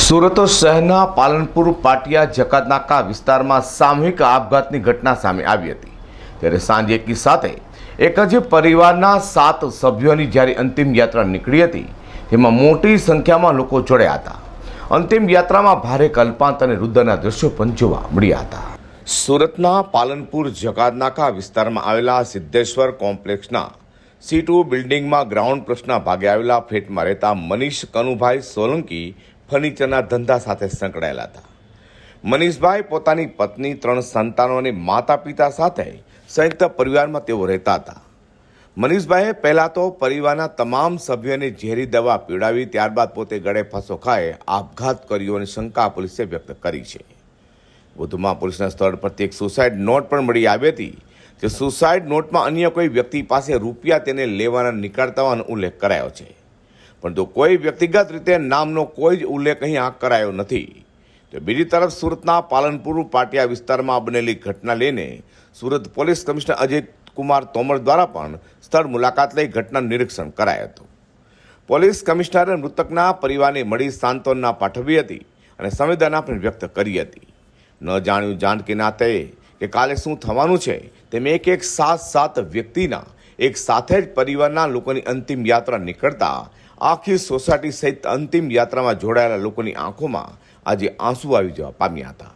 સુરત શહેરના પાલનપુર પાટિયા જકાતનાકા વિસ્તારમાં સામૂહિક આપઘાતની ઘટના સામે આવી હતી. ત્યારે સાંજે એકી સાથે એક જ પરિવારના સાત સભ્યોની જ્યારે અંતિમ યાત્રા નીકળી હતી તેમાં મોટી સંખ્યામાં લોકો જોડ્યા હતા. અંતિમ યાત્રામાં ભારે કલ્પાંત અને રુદ્રના દ્રશ્યો પણ જોવા મળ્યા હતા. સુરતના પાલનપુર જકાતનાકા વિસ્તારમાં આવેલા સિદ્ધેશ્વર કોમ્પ્લેક્સના સી ટુ બિલ્ડિંગમાં ગ્રાઉન્ડ પ્લસના ભાગે આવેલા ફ્લેટમાં રહેતા મનીષ કનુભાઈ સોલંકી ફર્નિચરના ધંધા સાથે સંકળાયેલા હતા. મનીષભાઈ પોતાની પત્ની, ત્રણ સંતાનો અને માતા પિતા સાથે સંયુક્ત પરિવારમાં તેઓ રહેતા હતા. મનીષભાઈએ પહેલાં તો પરિવારના તમામ સભ્યોને ઝેરી દવા પીવડાવી, ત્યારબાદ પોતે ગળે ફાંસો ખાએ આપઘાત કર્યો અને શંકા પોલીસે વ્યક્ત કરી છે. વધુમાં પોલીસના સ્થળ પરથી એક સુસાઇડ નોટ પણ મળી આવી હતી. જે સુસાઇડ નોટમાં અન્ય કોઈ વ્યક્તિ પાસે રૂપિયા તેને લેવાના નીકળતા હોવાનો ઉલ્લેખ કરાયો છે. પરંતુ કોઈ વ્યક્તિગત રીતે નામનો કોઈ જ ઉલ્લેખ અહીંયા કરાયો નથી, તો બીજી તરફ સુરતના પાલનપુર પાટિયા વિસ્તારમાં બનેલી ઘટના લઈને સુરત પોલીસ કમિશનર અજય કુમાર તોમર દ્વારા પણ સ્થળ મુલાકાત લઈ ઘટનાનું નિરીક્ષણ કરાયું હતું. પોલીસ કમિશનરે મૃતકના પરિવારને મળી સાંત્વના પાઠવી હતી અને સંવેદના પણ વ્યક્ત કરી હતી. ન જાણ્યું જાણ કે નાતે કે કાલે શું થવાનું છે તેમ એક એક સાત સાત વ્યક્તિના, એક સાથે જ પરિવારના લોકોની અંતિમ યાત્રા નીકળતા આખી સોસાયટી સહિત અંતિમ યાત્રામાં જોડાયેલા લોકોની આંખોમાં આજે આંસુ આવી જવા પામ્યા હતા.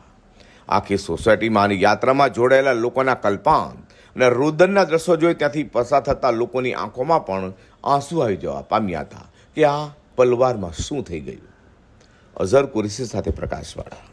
આખી સોસાયટીમાં આની યાત્રામાં જોડાયેલા લોકોના કલ્પાંત અને રુદનના દ્રશ્યો જોઈ ત્યાંથી પસાર થતા લોકોની આંખોમાં પણ આંસુ આવી જવા પામ્યા હતા કે આ પલવારમાં શું થઈ ગયું? અઝર કુરેશી સાથે પ્રકાશવાળા.